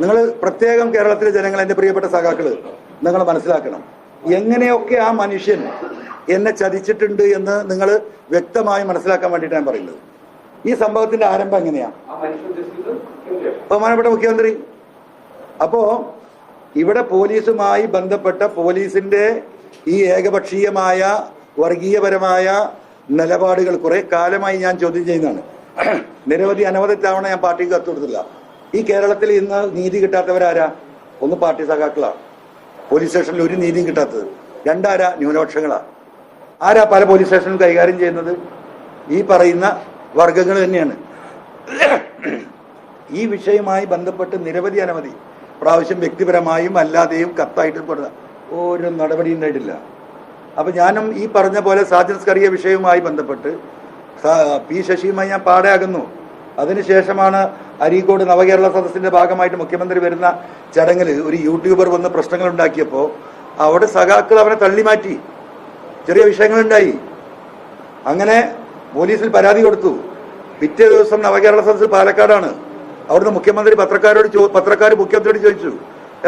നിങ്ങൾ പ്രത്യേകം കേരളത്തിലെ ജനങ്ങൾ എന്റെ പ്രിയപ്പെട്ട സഖാക്കൾ നിങ്ങൾ മനസ്സിലാക്കണം. എങ്ങനെയൊക്കെ ആ മനുഷ്യൻ എന്നെ ചതിച്ചിട്ടുണ്ട് എന്ന് നിങ്ങൾ വ്യക്തമായി മനസ്സിലാക്കാൻ വേണ്ടിയിട്ടാണ് ഞാൻ പറയുന്നത്. ഈ സംഭവത്തിന്റെ ആരംഭം എങ്ങനെയാ? ആ മനുഷ്യൻ ഉദ്ദേശിക്കുന്നത് ബഹുമാനപ്പെട്ട മുഖ്യമന്ത്രി അപ്പോ ഇവിടെ പോലീസുമായി ബന്ധപ്പെട്ട പോലീസിന്റെ ഈ ഏകപക്ഷീയമായ വർഗീയപരമായ നിലപാടുകൾ കുറെ കാലമായി ഞാൻ ചോദ്യം ചെയ്യുന്നതാണ്. നിരവധി അനവധി തവണ ഞാൻ പാർട്ടിക്ക് കത്ത് കൊടുത്തില്ല ഈ കേരളത്തിൽ ഇന്ന് നീതി കിട്ടാത്തവരാരാ? ഒന്ന് പാർട്ടി സഖാക്കളാ. പോലീസ് സ്റ്റേഷനിൽ ഒരു നീതിയും കിട്ടാത്തത്. രണ്ടാരാ ന്യൂനപക്ഷങ്ങളാ. ആരാ പല പോലീസ് സ്റ്റേഷനും കൈകാര്യം ചെയ്യുന്നത്? ഈ പറയുന്ന വർഗങ്ങൾ തന്നെയാണ്. ഈ വിഷയവുമായി ബന്ധപ്പെട്ട് നിരവധി അനവധി പ്രാവശ്യം വ്യക്തിപരമായും അല്ലാതെയും കത്തായിട്ടും കൊടുത്ത ഒരു നടപടി ഉണ്ടായിട്ടില്ല. അപ്പൊ ഞാനും ഈ പറഞ്ഞ പോലെ സാജൻ സ്കറിയ വിഷയവുമായി ബന്ധപ്പെട്ട് പി ശശിയുമായി ഞാൻ പാടെ അതിനുശേഷമാണ് അരീക്കോട് നവകേരള സദസ്സിന്റെ ഭാഗമായിട്ട് മുഖ്യമന്ത്രി വരുന്ന ചടങ്ങിൽ ഒരു യൂട്യൂബർ വന്ന് പ്രശ്നങ്ങൾ ഉണ്ടാക്കിയപ്പോൾ അവിടെ സഖാക്കൾ അവനെ തള്ളി മാറ്റി. ചെറിയ വിഷയങ്ങളുണ്ടായി. അങ്ങനെ പോലീസിൽ പരാതി കൊടുത്തു. പിറ്റേ ദിവസം നവകേരള സദസ്സ് പാലക്കാടാണ്. അവിടുന്ന് മുഖ്യമന്ത്രി പത്രക്കാരോട് പത്രക്കാർ മുഖ്യമന്ത്രിയോട് ചോദിച്ചു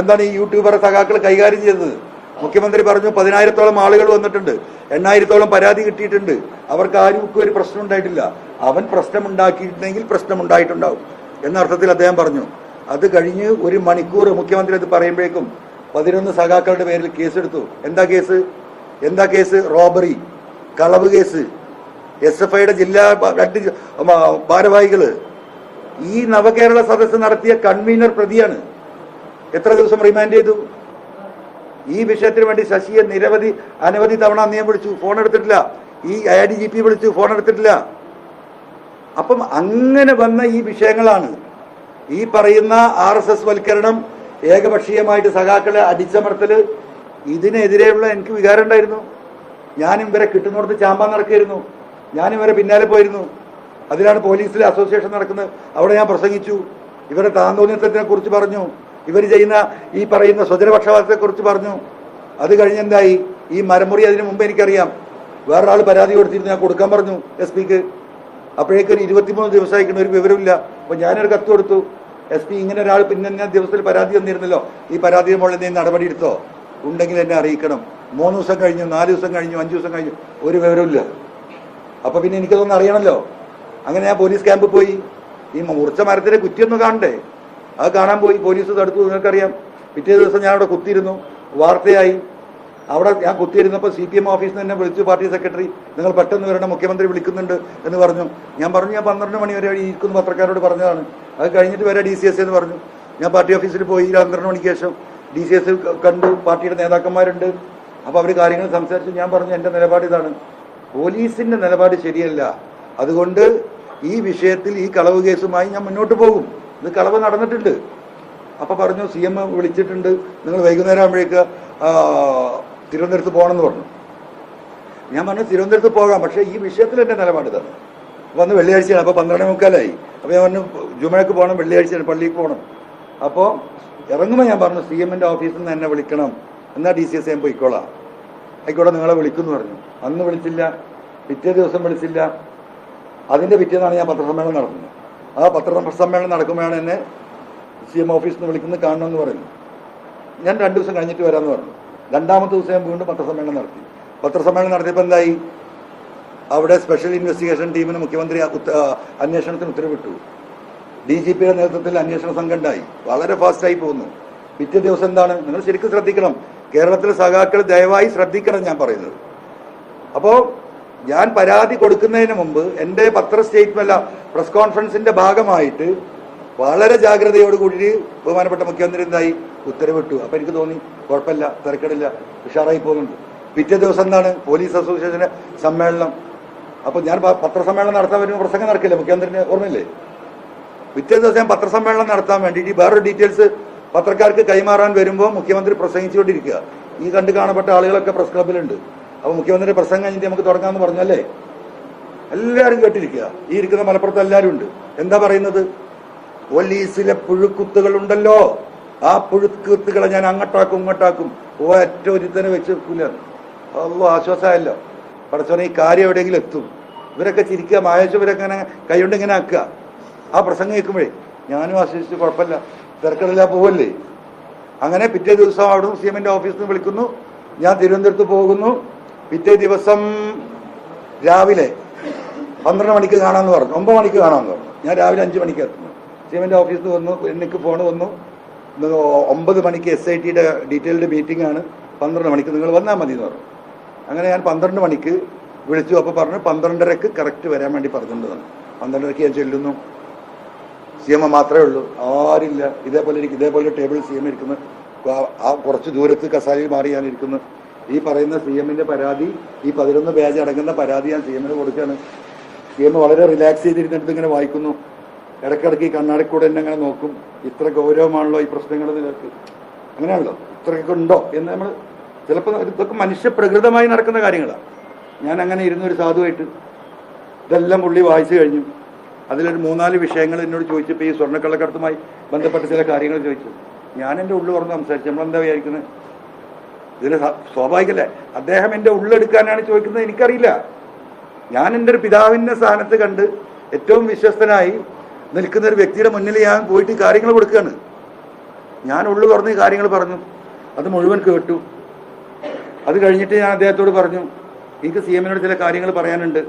എന്താണ് ഈ യൂട്യൂബർ സഖാക്കൾ കൈകാര്യം ചെയ്തത്? മുഖ്യമന്ത്രി പറഞ്ഞു പതിനായിരത്തോളം ആളുകൾ വന്നിട്ടുണ്ട്. എണ്ണായിരത്തോളം പരാതി കിട്ടിയിട്ടുണ്ട്. അവർക്ക് ആർക്കും ഒരു പ്രശ്നം ഉണ്ടായിട്ടില്ല. അവൻ പ്രശ്നം ഉണ്ടാക്കിയിട്ടുണ്ടെങ്കിൽ പ്രശ്നം ഉണ്ടായിട്ടുണ്ടാവും എന്ന അർത്ഥത്തിൽ അദ്ദേഹം പറഞ്ഞു അത് കഴിഞ്ഞ് ഒരു മണിക്കൂർ മുഖ്യമന്ത്രി അത് പറയുമ്പോഴേക്കും പതിനൊന്ന് സഖാക്കളുടെ പേരിൽ കേസെടുത്തു. എന്താ കേസ്? എന്താ കേസ്? റോബറി കളവ് കേസ്. എസ് എഫ് ഐയുടെ ജില്ലാ രണ്ട് ഭാരവാഹികൾ. ഈ നവകേരള സദസ്സ് നടത്തിയ കൺവീനർ പ്രതിയാണ്. എത്ര ദിവസം റിമാൻഡ് ചെയ്തു? ഈ വിഷയത്തിന് വേണ്ടി ശശിയെ നിരവധി അനവധി തവണ നിയമം വിളിച്ചു. ഫോൺ എടുത്തിട്ടില്ല. ഈ എ ഡി ജി പി വിളിച്ചു. ഫോൺ എടുത്തിട്ടില്ല. അപ്പം അങ്ങനെ വന്ന ഈ വിഷയങ്ങളാണ്. ഈ പറയുന്ന ആർ എസ് എസ് വൽക്കരണം ഏകപക്ഷീയമായിട്ട് സഖാക്കളെ അടിച്ചമർത്തൽ ഇതിനെതിരെയുള്ള എനിക്ക് വികാരം ഉണ്ടായിരുന്നു. ഞാനും ഇവരെ കിട്ടുന്നിടത്ത് ചാമ്പാൻ നടക്കായിരുന്നു ഞാനും ഇവരെ പിന്നാലെ പോയിരുന്നു. അതിലാണ് പോലീസിലെ അസോസിയേഷൻ നടക്കുന്നത്. അവിടെ ഞാൻ പ്രസംഗിച്ചു. ഇവരുടെ താന്തോന്നിത്തത്തിനെ കുറിച്ച് പറഞ്ഞു. ഇവർ ചെയ്യുന്ന ഈ പറയുന്ന സ്വജനപക്ഷപാതത്തെ കുറിച്ച് പറഞ്ഞു. അത് കഴിഞ്ഞെന്തായി ഈ മരമുറി അതിന് മുമ്പ് എനിക്കറിയാം. വേറൊരാൾ പരാതി കൊടുത്തിരുന്നു ഞാൻ കൊടുക്കാൻ പറഞ്ഞു എസ് പിക്ക്. അപ്പോഴേക്കൊരു ഇരുപത്തിമൂന്ന് ദിവസമായിക്കുന്ന ഒരു വിവരമില്ല അപ്പൊ ഞാനൊരു കത്ത് കൊടുത്തു. എസ് പി ഇങ്ങനെ ഒരാൾ പിന്നെ ദിവസത്തിൽ പരാതി തന്നിരുന്നല്ലോ. ഈ പരാതിയുടെ മുകളിൽ എന്തെങ്കിലും നടപടി എടുത്തോ? ഉണ്ടെങ്കിൽ എന്നെ അറിയിക്കണം. മൂന്ന് ദിവസം കഴിഞ്ഞു നാല് ദിവസം കഴിഞ്ഞു അഞ്ച് ദിവസം കഴിഞ്ഞു ഒരു വിവരമില്ല അപ്പൊ പിന്നെ എനിക്കതൊന്നും അറിയണമല്ലോ അങ്ങനെ ഞാൻ പോലീസ് ക്യാമ്പിൽ പോയി. ഈ മുറിച്ച മരത്തിന്റെ കുറ്റിയൊന്നും കാണണ്ടേ? അത് കാണാൻ പോയി പോലീസ് തടുത്തു നിങ്ങൾക്കറിയാം. പിറ്റേ ദിവസം ഞാൻ അവിടെ കുത്തിയിരുന്നു വാർത്തയായി. അവിടെ ഞാൻ കുത്തിയിരുന്നപ്പോൾ സി പി എം ഓഫീസിൽ നിന്ന് വിളിച്ചു പാർട്ടി സെക്രട്ടറി നിങ്ങൾ പെട്ടെന്ന് വരണം മുഖ്യമന്ത്രി വിളിക്കുന്നുണ്ട് എന്ന് പറഞ്ഞു. ഞാൻ പറഞ്ഞു ഞാൻ പന്ത്രണ്ട് മണി വരെ ഇരിക്കുന്ന പത്രക്കാരോട് പറഞ്ഞതാണ്. അത് കഴിഞ്ഞിട്ട് വരെ ഡി സി എസ് എന്ന് പറഞ്ഞു. ഞാൻ പാർട്ടി ഓഫീസിൽ പോയി പന്ത്രണ്ട് മണിക്ക് ശേഷം ഡി സി എസ് കണ്ടു പാർട്ടിയുടെ നേതാക്കന്മാരുണ്ട്. അപ്പോൾ അവർ കാര്യങ്ങൾ സംസാരിച്ചു. ഞാൻ പറഞ്ഞു എന്റെ നിലപാട് ഇതാണ്. പോലീസിന്റെ നിലപാട് ശരിയല്ല. അതുകൊണ്ട് ഈ വിഷയത്തിൽ ഈ കളവ് കേസുമായി ഞാൻ മുന്നോട്ട് പോകും. ഇത് കളവ് നടന്നിട്ടുണ്ട്. അപ്പൊ പറഞ്ഞു സി എം വിളിച്ചിട്ടുണ്ട്. നിങ്ങൾ വൈകുന്നേരം ആകുമ്പോഴേക്ക് തിരുവനന്തപുരത്ത് പോകണമെന്ന് പറഞ്ഞു. ഞാൻ പറഞ്ഞു തിരുവനന്തപുരത്ത് പോകാം. പക്ഷേ ഈ വിഷയത്തിൽ എന്റെ നിലപാട് ഇതാണ്. വന്ന് വെള്ളിയാഴ്ചയാണ്. അപ്പോൾ പന്ത്രണ്ട് മുക്കാലായി. അപ്പോൾ ഞാൻ പറഞ്ഞു ജുമഴക്ക് പോകണം വെള്ളിയാഴ്ചയാണ് പള്ളിക്ക് പോകണം. അപ്പോൾ ഇറങ്ങുമ്പോൾ ഞാൻ പറഞ്ഞു സി എമ്മിന്റെ ഓഫീസിൽ നിന്ന് എന്നെ വിളിക്കണം. എന്നാ ഡി സി എസ് ഞാൻ പോയിക്കോളാം. ആയിക്കോട്ടെ നിങ്ങളെ വിളിക്കുന്നു പറഞ്ഞു. അന്ന് വിളിച്ചില്ല. പിറ്റേ ദിവസം വിളിച്ചില്ല. അതിന്റെ പിറ്റേന്നാണ് ഞാൻ പത്രസമ്മേളനം നടത്തുന്നത് ആ പത്രസമ്മേളനം നടക്കുമ്പോഴാണ് എന്നെ സി എം ഓഫീസിൽ നിന്ന് വിളിക്കുന്നത് കാണണമെന്ന് പറഞ്ഞു ഞാൻ രണ്ട് ദിവസം കഴിഞ്ഞിട്ട് വരാമെന്ന് പറഞ്ഞു. രണ്ടാമത്തെ ദിവസം ഞാൻ വീണ്ടും പത്രസമ്മേളനം നടത്തി. പത്രസമ്മേളനം നടത്തിയപ്പോൾ എന്തായി? അവിടെ സ്പെഷ്യൽ ഇൻവെസ്റ്റിഗേഷൻ ടീമിന് മുഖ്യമന്ത്രി അന്വേഷണത്തിന് ഉത്തരവിട്ടു. ഡി ജി പിയുടെ നേതൃത്വത്തിൽ അന്വേഷണ സംഘം ഉണ്ടായി. വളരെ ഫാസ്റ്റായി പോകുന്നു. പിറ്റേ ദിവസം എന്താണ്? നിങ്ങൾ ശരിക്കും ശ്രദ്ധിക്കണം. കേരളത്തിലെ സഖാക്കൾ ദയവായി ശ്രദ്ധിക്കണം ഞാൻ പറയുന്നത്. അപ്പോൾ ഞാൻ പരാതി കൊടുക്കുന്നതിന് മുമ്പ് എന്റെ പത്ര സ്റ്റേറ്റ്മെന്റ് പ്രസ് കോൺഫറൻസിന്റെ ഭാഗമായിട്ട് വളരെ ജാഗ്രതയോട് കൂടി ബഹുമാനപ്പെട്ട മുഖ്യമന്ത്രി എന്തായി? ഉത്തരവിട്ടു. അപ്പൊ എനിക്ക് തോന്നി കുഴപ്പമില്ല തിരക്കടില്ല ഉഷാറായി പോകുന്നുണ്ട്. പിറ്റേ ദിവസം എന്താണ്? പോലീസ് അസോസിയേഷന്റെ സമ്മേളനം. അപ്പൊ ഞാൻ പത്രസമ്മേളനം നടത്താൻ വരുമ്പോൾ പ്രസംഗം നടക്കില്ല? മുഖ്യമന്ത്രിന് ഓർമ്മയില്ലേ? പിറ്റേ ദിവസം ഞാൻ പത്രസമ്മേളനം നടത്താൻ വേണ്ടിയിട്ട് വേറൊരു ഡീറ്റെയിൽസ് പത്രക്കാർക്ക് കൈമാറാൻ വരുമ്പോൾ മുഖ്യമന്ത്രി പ്രസംഗിച്ചുകൊണ്ടിരിക്കുക. ഈ കണ്ടു കാണപ്പെട്ട ആളുകളൊക്കെ പ്രസ് ക്ലബിലുണ്ട് അപ്പൊ മുഖ്യമന്ത്രി പ്രസംഗം കഴിഞ്ഞിട്ട് നമുക്ക് തുടങ്ങാമെന്ന് പറഞ്ഞല്ലേ എല്ലാവരും കേട്ടിരിക്കുക. ഈ ഇരിക്കുന്ന മലപ്പുറത്ത് എല്ലാവരും ഉണ്ട്. എന്താ പറയുന്നത്? പോലീസിലെ പുഴുക്കുത്തുകൾ ഉണ്ടല്ലോ ആ പുഴുക്കുത്തുകളെ ഞാൻ അങ്ങോട്ടാക്കും ഇങ്ങോട്ടാക്കും. ഒറ്റ ഒരുത്തനെ വെച്ച് വെക്കൂല. അല്ലോ ആശ്വാസമായല്ലോ പടച്ചോനെ ഈ കാര്യം എവിടെയെങ്കിലും എത്തും. ഇവരൊക്കെ ചിരിക്കുക മായച്ചു ഇവരൊക്കെ ഇങ്ങനെ കൈകൊണ്ട് ഇങ്ങനെ ആക്കുക. ആ പ്രസംഗം കേൾക്കുമ്പോഴേ ഞാനും ആശ്വസിച്ച് കുഴപ്പമില്ല. തിരക്കടില്ല പോവല്ലേ? അങ്ങനെ പിറ്റേ ദിവസം അവിടുന്ന് സി എമ്മിന്റെ ഓഫീസിൽ നിന്ന് വിളിക്കുന്നു. ഞാൻ തിരുവനന്തപുരത്ത് പോകുന്നു. പിറ്റേ ദിവസം രാവിലെ പന്ത്രണ്ട് മണിക്ക് കാണാമെന്ന് പറഞ്ഞു. ഒമ്പത് മണിക്ക് കാണാമെന്ന് പറഞ്ഞു. ഞാൻ രാവിലെ അഞ്ച് മണിക്ക് എത്തുന്നു. സിമെന്റ് ഓഫീസിൽ വന്നു എനിക്ക് ഫോൺ വന്നു. ഒമ്പത് മണിക്ക് എസ് ഐ ടിയുടെ ഡീറ്റെയിൽഡ് മീറ്റിംഗ് ആണ്. പന്ത്രണ്ട് മണിക്ക് നിങ്ങൾ വന്നാൽ മതി എന്ന് പറഞ്ഞു. അങ്ങനെ ഞാൻ പന്ത്രണ്ട് മണിക്ക് വിളിച്ചു. അപ്പോൾ പറഞ്ഞു പന്ത്രണ്ടരക്ക് കറക്റ്റ് വരാൻ വേണ്ടി പറഞ്ഞിട്ടുണ്ടെന്ന്. പന്ത്രണ്ടരക്ക് ഞാൻ ചെല്ലുന്നു. സി എം മാത്രമേ ഉള്ളൂ. ആരില്ല. ഇതേപോലെ ഇരിക്കും. ഇതേപോലെ ടേബിൾ സി എം ഇരിക്കുന്നു. ആ കുറച്ച് ദൂരത്ത് കസാലിൽ മാറി ഞാൻ ഇരിക്കുന്നു. ഈ പറയുന്ന സി എമ്മിന്റെ പരാതി ഈ പതിനൊന്ന് പേജ് അടങ്ങുന്ന പരാതി ഞാൻ സി എമ്മിന് കൊടുക്കുകയാണ്. സി എം വളരെ റിലാക്സ് ചെയ്തിരുന്നിടത്ത് ഇങ്ങനെ വായിക്കുന്നു. ഇടയ്ക്കിടയ്ക്ക് ഈ കണ്ണാടി കൂടെ തന്നെ അങ്ങനെ നോക്കും. ഇത്ര ഗൗരവമാണല്ലോ ഈ പ്രശ്നങ്ങൾ നിങ്ങൾക്ക് അങ്ങനെയാണല്ലോ. ഇത്രയൊക്കെ ഉണ്ടോ എന്ന് നമ്മൾ ചിലപ്പോൾ ഇതൊക്കെ മനുഷ്യപ്രകൃതമായി നടക്കുന്ന കാര്യങ്ങളാണ് ഞാൻ അങ്ങനെ ഇരുന്ന ഒരു സാധുവായിട്ട് ഇതെല്ലാം പുള്ളി വായിച്ചു കഴിഞ്ഞു. അതിലൊരു മൂന്നാൽ വിഷയങ്ങൾ എന്നോട് ചോദിച്ചപ്പോൾ ഈ സ്വർണക്കള്ളക്കടത്തുമായി ബന്ധപ്പെട്ട ചില കാര്യങ്ങൾ ചോദിച്ചു. ഞാൻ എന്റെ ഉള്ളു തുറന്ന് സംസാരിച്ചു. നമ്മളെന്താ വിചാരിക്കുന്നത് ഇതിൽ സ്വാഭാവികല്ലേ? അദ്ദേഹം എന്റെ ഉള്ളെടുക്കാനാണ് ചോദിക്കുന്നത് എനിക്കറിയില്ല. ഞാൻ എന്റെ ഒരു പിതാവിന്റെ സ്ഥാനത്ത് കണ്ട് ഏറ്റവും വിശ്വസ്തനായി നിൽക്കുന്ന ഒരു വ്യക്തിയുടെ മുന്നിൽ ഞാൻ പോയിട്ട് കാര്യങ്ങൾ കൊടുക്കുകയാണ്. ഞാൻ ഉള്ളു തുറന്ന് കാര്യങ്ങൾ പറഞ്ഞു. അത് മുഴുവൻ കേട്ടു. അത് കഴിഞ്ഞിട്ട് ഞാൻ അദ്ദേഹത്തോട് പറഞ്ഞു എനിക്ക് സി എമ്മിനോട് ചില കാര്യങ്ങൾ പറയാനുണ്ട്.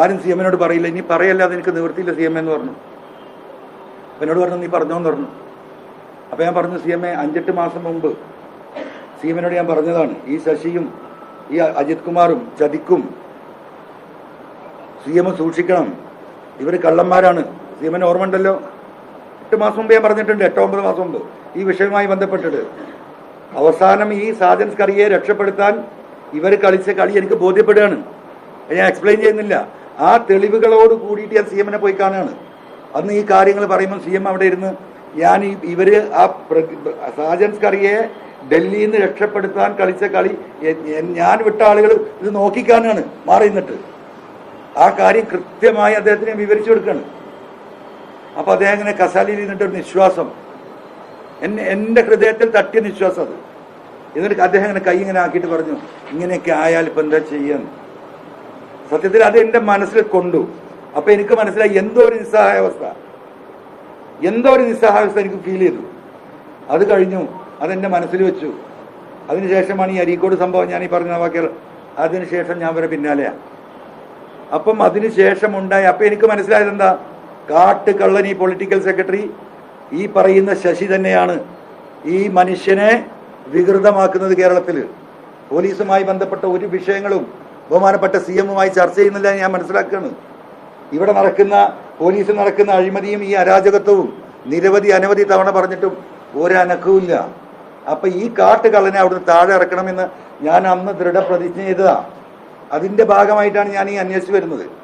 ആരും സി എമ്മിനോട് പറയില്ല. ഇനി പറയല്ലാതെ എനിക്ക് നിവൃത്തിയില്ല സി എം എന്ന് പറഞ്ഞു. അപ്പം എന്നോട് പറഞ്ഞു നീ പറഞ്ഞോന്ന് പറഞ്ഞു. അപ്പം ഞാൻ പറഞ്ഞു സി എം എ അഞ്ചെട്ട് മാസം മുമ്പ് സി എമ്മിനോട് ഞാൻ പറഞ്ഞതാണ്. ഈ ശശിയും ഈ അജിത് കുമാറും ചതിക്കും സി സൂക്ഷിക്കണം. ഇവർ കള്ളന്മാരാണ്. സീമൻ എമ്മിന് ഓർമ്മ ഉണ്ടല്ലോ എട്ട് മാസം മുമ്പ് ഞാൻ പറഞ്ഞിട്ടുണ്ട് എട്ടോ ഒമ്പത് മാസം മുമ്പ്. ഈ വിഷയവുമായി ബന്ധപ്പെട്ടിട്ട്. അവസാനം ഈ സാജൻസ് കറിയെ രക്ഷപ്പെടുത്താൻ ഇവർ കളിച്ച കളി എനിക്ക് ബോധ്യപ്പെടുകയാണ്. ഞാൻ എക്സ്പ്ലെയിൻ ചെയ്യുന്നില്ല. ആ തെളിവുകളോട് കൂടിയിട്ട് ഞാൻ സി എമ്മിനെ പോയി കാണുകയാണ്. അന്ന് ഈ കാര്യങ്ങൾ പറയുമ്പോൾ സി എം അവിടെ ഇരുന്ന് ഞാൻ ഈ ഇവർ ആ സാജൻസ് കറിയെ ഡൽഹിയിൽ നിന്ന് രക്ഷപ്പെടുത്താൻ കളിച്ച കളി ഞാൻ വിട്ട ആളുകൾ ഇത് നോക്കിക്കാനാണ് മാറി നിന്നിട്ട് ആ കാര്യം കൃത്യമായി അദ്ദേഹത്തിന് വിവരിച്ചു കൊടുക്കുകയാണ് അപ്പൊ അദ്ദേഹം ഇങ്ങനെ കസാലിയിൽ നിന്നിട്ട് ഒരു നിശ്വാസം. എന്നെ എന്റെ ഹൃദയത്തിൽ തട്ടിയ നിശ്വാസം അത്. എന്നിട്ട് അദ്ദേഹം ഇങ്ങനെ കൈ ഇങ്ങനെ ആക്കിയിട്ട് പറഞ്ഞു ഇങ്ങനെയൊക്കെ ആയാൽ ഇപ്പൊ എന്താ ചെയ്യാൻ സത്യത്തിൽ അത് എന്റെ മനസ്സിൽ കൊണ്ടു. അപ്പൊ എനിക്ക് മനസ്സിലായി എന്തോ ഒരു നിസ്സഹായാവസ്ഥ. എന്തോ ഒരു നിസ്സഹായാവസ്ഥ എനിക്ക് ഫീൽ ചെയ്തു. അത് കഴിഞ്ഞു. അതെന്റെ മനസ്സിൽ വെച്ചു. അതിനുശേഷമാണ് ഈ അരീക്കോട് സംഭവം ഞാൻ ഈ പറഞ്ഞ വാക്കികൾ അതിനുശേഷം ഞാൻ വരെ പിന്നാലെയാ. അപ്പം അതിനുശേഷം ഉണ്ടായി അപ്പൊ എനിക്ക് മനസ്സിലായത് എന്താ? കാട്ട് കള്ളൻ ഈ പൊളിറ്റിക്കൽ സെക്രട്ടറി ഈ പറയുന്ന ശശി തന്നെയാണ് ഈ മനുഷ്യനെ വികൃതമാക്കുന്നത് കേരളത്തിൽ. പോലീസുമായി ബന്ധപ്പെട്ട ഒരു വിഷയങ്ങളും ബഹുമാനപ്പെട്ട സി എമ്മുമായി ചർച്ച ചെയ്യുന്നില്ല ഞാൻ മനസ്സിലാക്കുകയാണ്. ഇവിടെ നടക്കുന്ന പോലീസ് നടക്കുന്ന അഴിമതിയും ഈ അരാജകത്വവും നിരവധി അനവധി തവണ പറഞ്ഞിട്ടും ഒരനക്കവുമില്ല. അപ്പൊ ഈ കാട്ടുകള്ളനെ അവിടുന്ന് താഴെ ഇറക്കണമെന്ന് ഞാൻ അന്ന് ദൃഢപ്രതിജ്ഞ ചെയ്തതാണ് അതിന്റെ ഭാഗമായിട്ടാണ് ഞാൻ ഈ അന്വേഷിച്ച് വരുന്നത്.